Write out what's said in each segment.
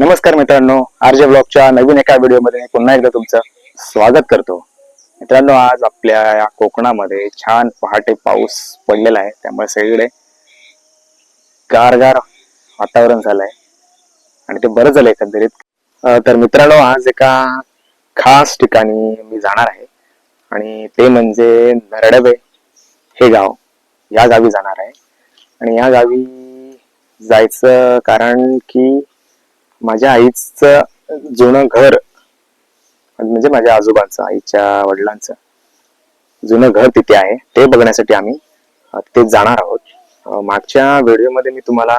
नमस्कार मित्रांनो आरजे ब्लॉगच्या नवीन एका व्हिडिओमध्ये पुन्हा एकदा तुमचं स्वागत करतो. मित्रांनो आज आपल्या या कोकणामध्ये छान पहाटे पाऊस पडलेला आहे. त्यामुळे सगळीकडे गारगार वातावरण झालंय. आणि ते बरं झालं एकंदरीत. तर मित्रांनो आज एका खास ठिकाणी मी जाणार आहे. आणि ते म्हणजे नरडवे हे गाव. या गावी जाणार आहे. आणि या गावी जायचं कारण की माझ्या आईचं जुनं घर म्हणजे माझ्या आजोबांचं आईच्या वडिलांचं जुनं घर तिथे आहे. ते बघण्यासाठी आम्ही तिथे जाणार आहोत. मागच्या व्हिडिओमध्ये मी तुम्हाला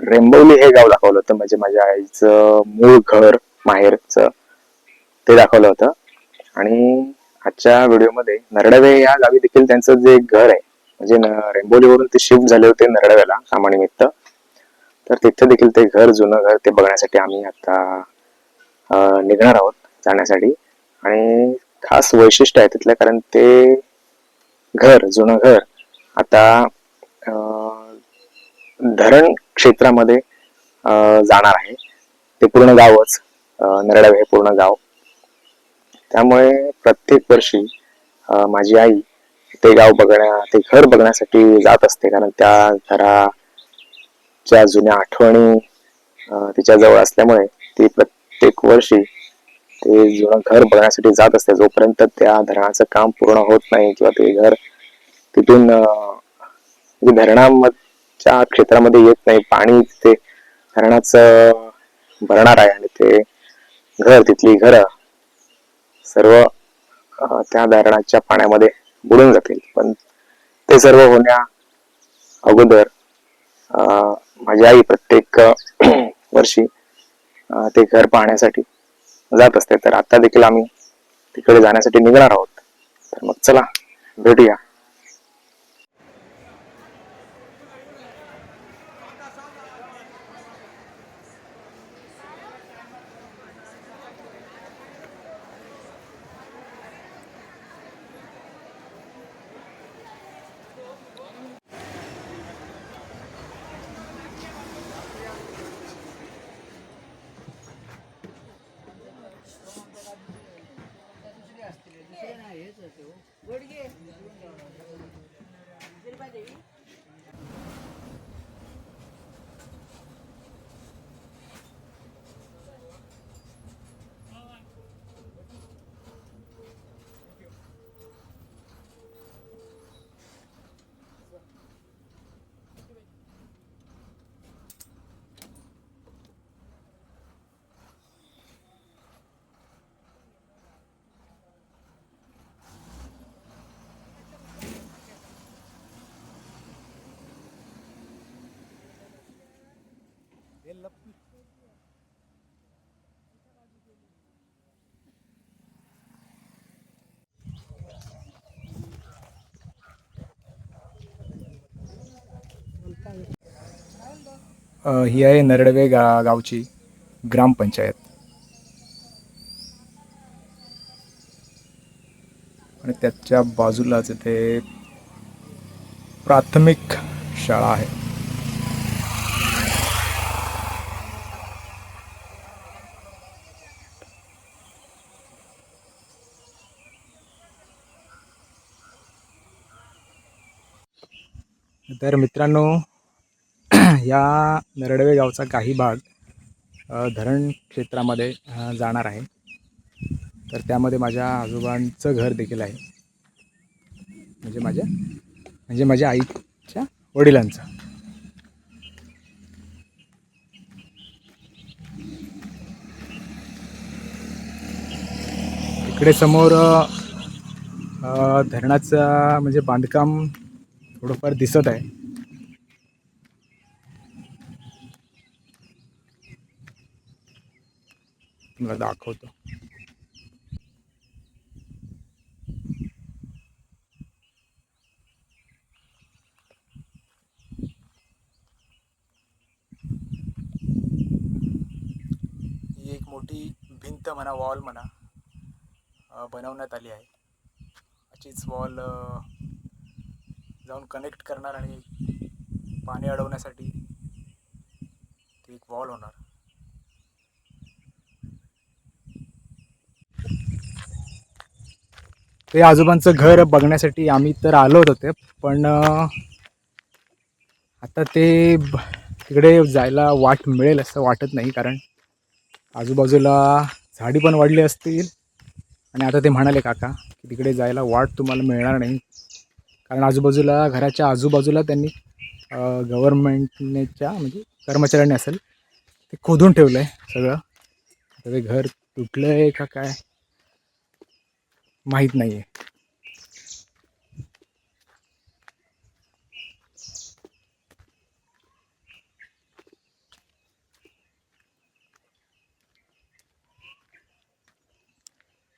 रेंबवली हे गाव दाखवलं होतं. म्हणजे माझ्या आईचं मूळ घर माहेरचं ते दाखवलं होतं. आणि आजच्या व्हिडिओमध्ये नरडवे या गावी देखील त्यांचं जे घर आहे म्हणजे रेंबोलीवरून ते शिफ्ट झाले होते नरडव्याला कामानिमित्त. तर तिथे देखील ते घर जुनं घर ते बघण्यासाठी आम्ही आता निघणार आहोत जाण्यासाठी. आणि खास वैशिष्ट्य आहे तिथलं कारण ते घर जुनं घर आता धरण क्षेत्रामध्ये जाणार आहे. ते पूर्ण गावच अं, नरडव हे पूर्ण गाव. त्यामुळे प्रत्येक वर्षी माझी आई ते गाव बघण्या ते घर बघण्यासाठी जात असते. कारण त्या घरा घराच्या जुन्या आठवणी तिच्याजवळ असल्यामुळे ती प्रत्येक वर्षी ते जुनं घर बघण्यासाठी जात असते. जोपर्यंत त्या धरणाचं काम पूर्ण होत नाही किंवा ते घर तिथून म्हणजे धरणाच्या क्षेत्रामध्ये येत नाही पाणी तिथे धरणाचं भरणार आहे आणि ते घर तिथली घरं सर्व त्या धरणाच्या पाण्यामध्ये बुडून जातील. पण ते सर्व होण्या अगोदर माझी आई प्रत्येक वर्षी ते घर पाहण्यासाठी जात असते. तर आता देखील आम्ही तिकडे जाण्यासाठी निघणार आहोत. तर मग चला भेटूया. ही आहे नरडवे गा गावची ग्रामपंचायत. आणि त्याच्या बाजूलाच इथे प्राथमिक शाळा आहे. तर मित्रांनो या नरडवे गावचा काही भाग धरण क्षेत्रामध्ये जाणार आहे. तर त्यामध्ये माझ्या आजोबांचं घर देखील आहे. म्हणजे माझ्या म्हणजे माझ्या आईच्या वडिलांचं. इकडे समोर धरणाचं म्हणजे बांधकाम थोडंफार दिसत आहे. तुम्हाला दाखवतो. ही एक मोठी भिंत म्हणा वॉल म्हणा बनवण्यात आली आहे. अशीच वॉल जाऊन कनेक्ट करणार आणि पाणी अडवण्यासाठी ती एक वॉल होणार. ते आजोबांचं घर बघण्यासाठी आम्ही तर आलो होते पण आता ते ब- तिकडे जायला वाट मिळेल असं वाटत नाही कारण आजूबाजूला झाडी पण वाढली असतील. आणि आता ते म्हणाले काका की तिकडे जायला वाट तुम्हाला मिळणार नाही. कारण आजूबाजूला घराच्या आजूबाजूला त्यांनी गव्हर्मेंटनेच्या म्हणजे कर्मचाऱ्यांनी असेल ते खोदून ठेवलं आहे सगळं. आता ते घर तुटलं आहे का काय? माहीत नाही आहे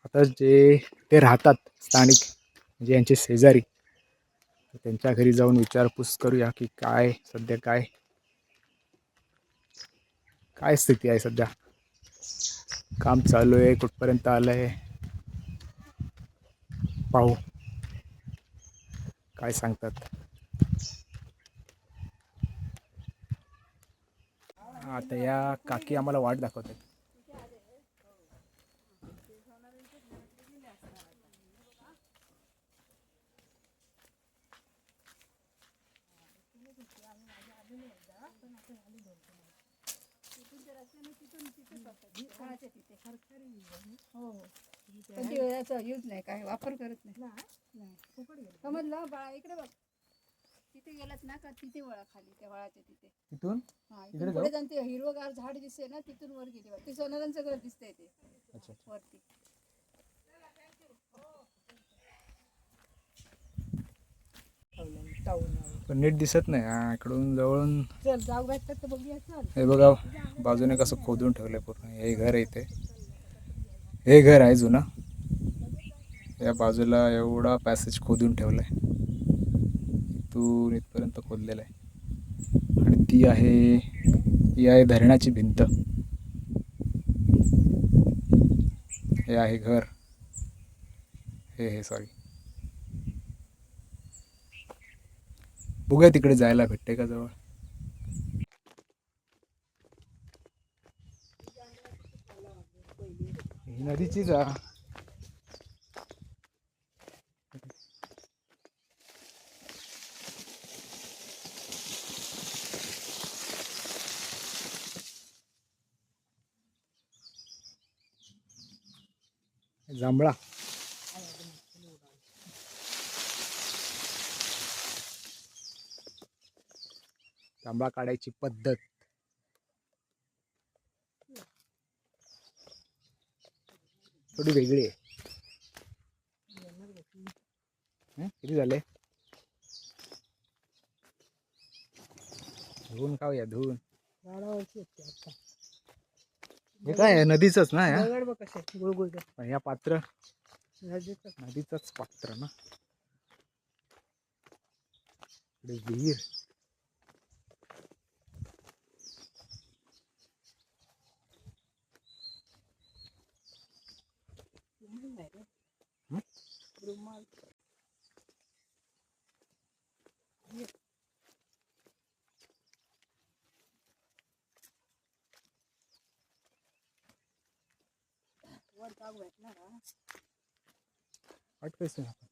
आता जे ते राहतात स्थानिक म्हणजे यांचे शेजारी त्यांच्या घरी जाऊन विचारपूस करूया की काय सध्या काय काय स्थिती आहे सध्या? काम चालू आहे कुठपर्यंत आलं आहे पाहू. काय सांगतात? आता या काकी आम्हाला वाट दाखवतात पण ते याचा यूज नाही काय वापर करत नाही. समजलं? बाळा इकडे बघ. तिथे गेलात ना का तिथे वळा खाली त्या वळाच्या तिथे. तिथून हा इकडे? पुढे जाऊन ते हिरवगार झाड दिसते ना तिथून वर गेली बघ. ते सोनारांचं घर दिसतंय ते. अच्छा वरती. पण नीट दिसत नाही. हा, इकडून जवळून. चल जाऊ भेटतात तर बघूया चल. हे बघा बाजूने कसं खोदून ठेवलंय पूर्ण. हे घर आहे इथे. हे घर आहे जुनं. या बाजूला एवढा पॅसेज खोदून ठेवलाय. इथून इथपर्यंत खोदलेला आहे. आणि ती आहे ही आहे धरणाची भिंत. हे आहे घर. हे हे सॉरी बघूया तिकडे जायला भेटते का जवळ? ही नदीचीच जांभळा. जांभळा काढायची पद्धत. थोडी वेगळी आहे. किती झाले? धुवून खाऊया धुवून. झाडावरची आता. हे काय आहे? नदीचंच ना या? दगड बघ कसे गुळगुळ पण या पात्र नदीचं. नदीचंच पात्र ना. इकडे विहीर? रुमाल. वर जाऊ भेटणार हा. आठ पैसे आपण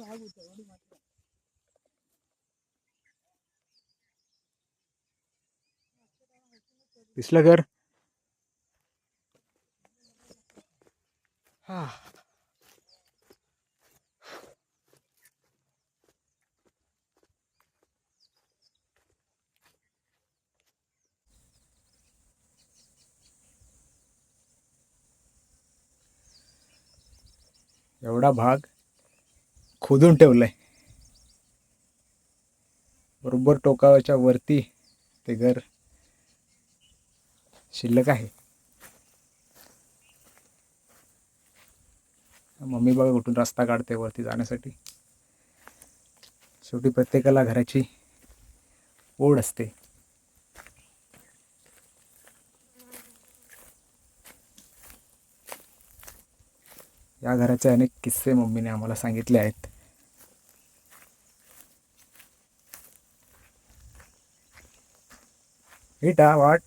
आजू आहे. आपलं असलं तर वर भेटत. हे माती काढलं ना इकडून वाट असते. एवढा उंच भाग खोदून ठेवलं आहे बरोबर टोकाच्या वरती ते घर शिल्लक आहे. मम्मी बघा कुठून रस्ता काढते वरती जाण्यासाठी. शेवटी प्रत्येकाला घराची ओढ असते. या घराचे अनेक किस्से मम्मीने आम्हाला सांगितले आहेत. हिटा वाट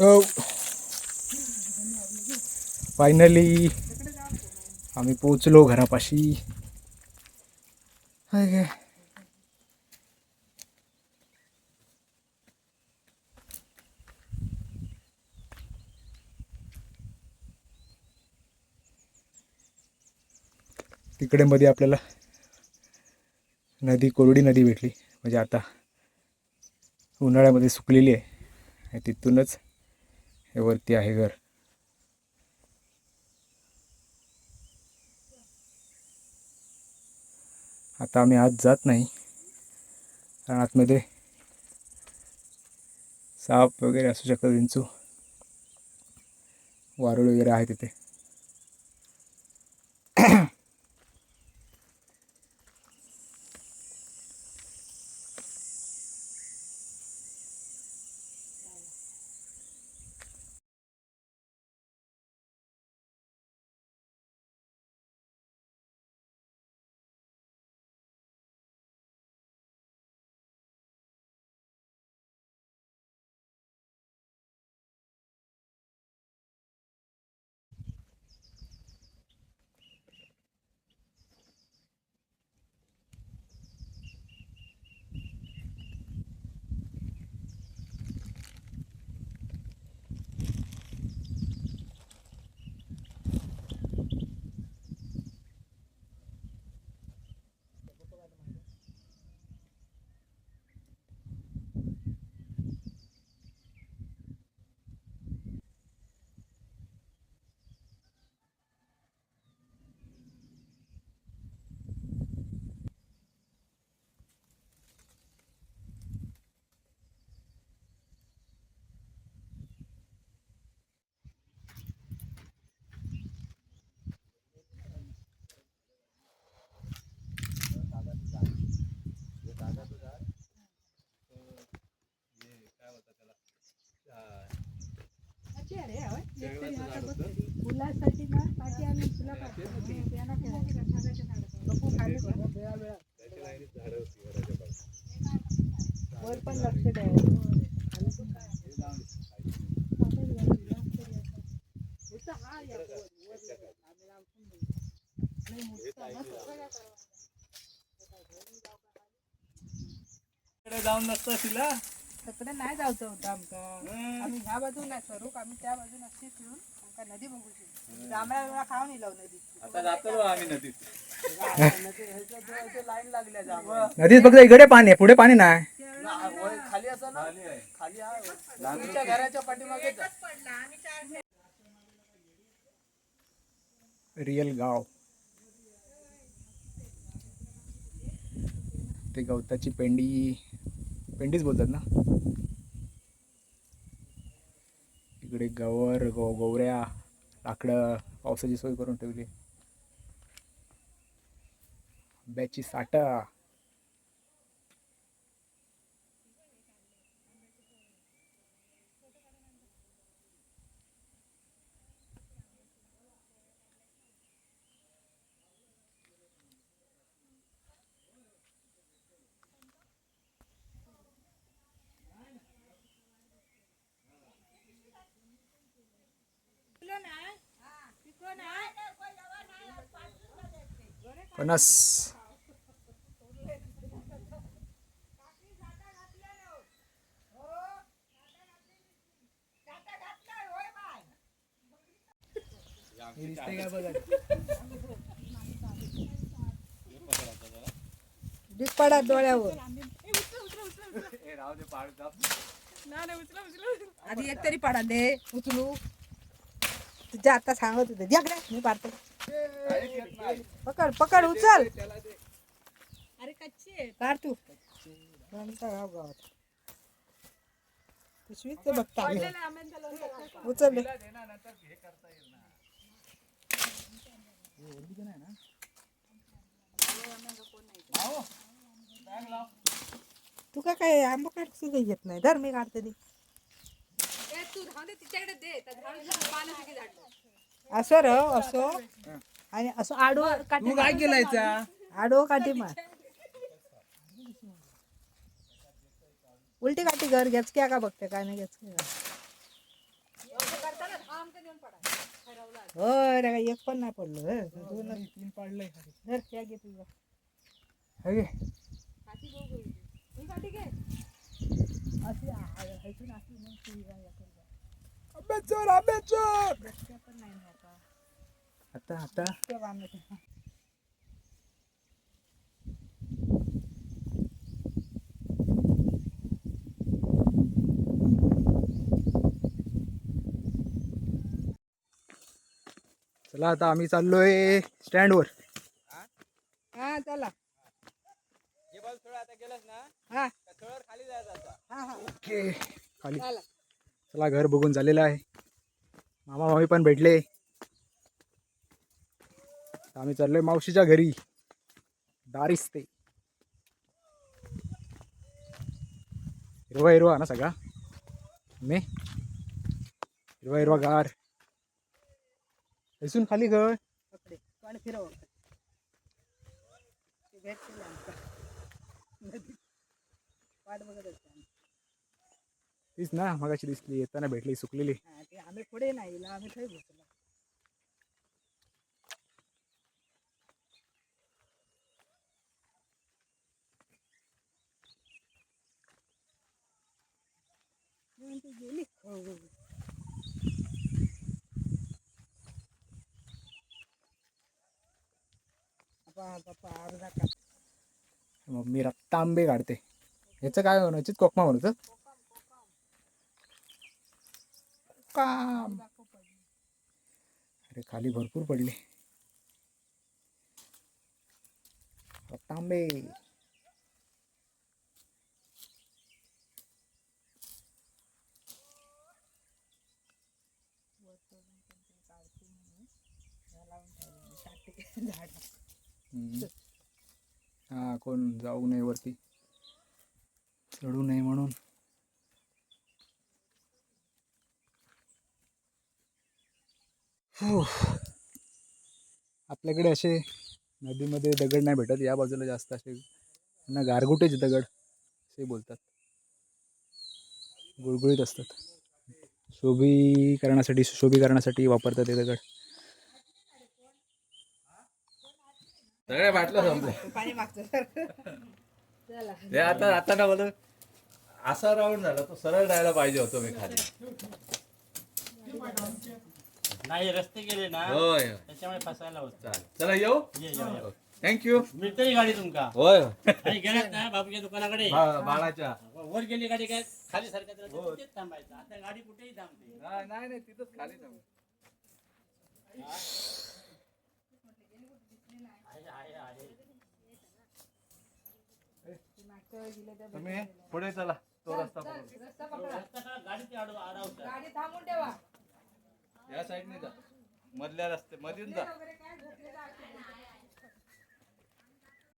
हो. फायनली आम्ही पोचलो घरापाशी. हाय काय तिकडे मध्ये आपल्याला नदी कोरडी नदी भेटली. म्हणजे आता उन्हाळ्यामध्ये सुकलेली आहे. तिथूनच हे वरती आहे घर. आता आम्ही आत जात नाही. कारण आतमध्ये साप वगैरे असू शकतात विंचू. वारुळ वगैरे आहे तिथे. फुलासाठी ना पाठी आम्ही फुलं वर पण लक्ष द्यायचं जाऊन नसतं तिला? तिकडे नाही जायचं होतं आमका आम्ही ह्या बाजून नाही सरूक आम्ही त्या बाजून अशी फिरून आमका नदी बघू शकतो जांभळा बिमळा खाऊन येलो नदीत. आता जातो आम्ही नदीत. लाईन लागल्या जांभळा नदीत फक्त इकडे पाणी आहे पुढे पाणी नाही. खाली असं ना? खाली घराच्या पाठीमागे रिअल गाव. ते गवताची पेंडी पेंडीच बोलतात ना. इकडे गवर गो गोवऱ्या लाकडं पावसाची सोय करून ठेवली. आंब्याची साठा. पन्नास. पडा डोळ्यावर. आधी एक तरी पाडा दे उचलू. तुझ्या आता सांगत होते. द्या मी पाडतो. पकड पकड उचल. अरे कच्चे काढ तू. गाव गावात ते बघता. का काय आंबा काढ सुद्धा येत नाही? धर मी काढते ती. असं र असं. आणि असं आडो तू काय केलायचा आडो काठी मार. उलटी काठी घर घेचक्या का बघते काय नाही घेचक्या. का होय रे एक पण नाही पडलो हं. तीन पाडलंय धर त्या घे तुझं. अशी हे आंब्याचोर घेचक्या पण नाही. आता. आता. चला आता आम्ही चाललोय स्टँडवर. हा चला. हा. हा हा. ओके खाली. चला. चला घर बघून झालेलं आहे. मामा मामी पण भेटले. आम्ही चाललोय मावशीच्या घरी. दारिस्ते हिरवा हिरवा ना सगळा. मे हिरवा हिरवा गार. इथून खाली घर फिरव? ते. तीच ना मगाशी दिसली. येताना भेटली सुकलेली. ते आम्ही पुढे नाही आम्ही थंय बसलो गेली हो. रक्तांबे काढते. ह्याचं काय म्हणायचं कोकमा म्हणत काम. अरे खाली भरपूर पडले. रक्तांबे आंबे. हा कोण जाऊ नये वरती. चढू नये म्हणून. हो. आपल्याकडे असे नदीमध्ये दगड नाही भेटत. या बाजूला जास्त असे ना गारगुटेच दगड असे बोलतात. गुळगुळीत असतात. शोभीकरणासाठी सुशोभीकरणासाठी वापरतात ते दगड. सगळ्या बाटल्या संपल्या. पाणी मागतो सर. चला. ते आता आता ना मला असा राऊंड झाला तो सरळ जायला पाहिजे होतो मी खाली. नाही रस्ते गेले ना होय. त्याच्यामुळे फसायला होत. चालेल. चला येऊ? ये, ये, ये. थँक्यू मिळते गाडी तुमका. होय. आणि गेलात ना बाबूच्या दुकानाकडे. बा- बाळाच्या. वर गेली गाडी काय? खाली तिथेच थांबायचं. आता गाडी कुठेही थांबते. नाही नाही नाही, तिथंच खाली थांब. आहे, आहे, आहे. तुम्ही पुढे चला. तो रस्ता पकडा. रस्ता आडव आडावतात गाडी थांबून ठेवा. या साईडने जा. मधल्या रस्ते मधून जा.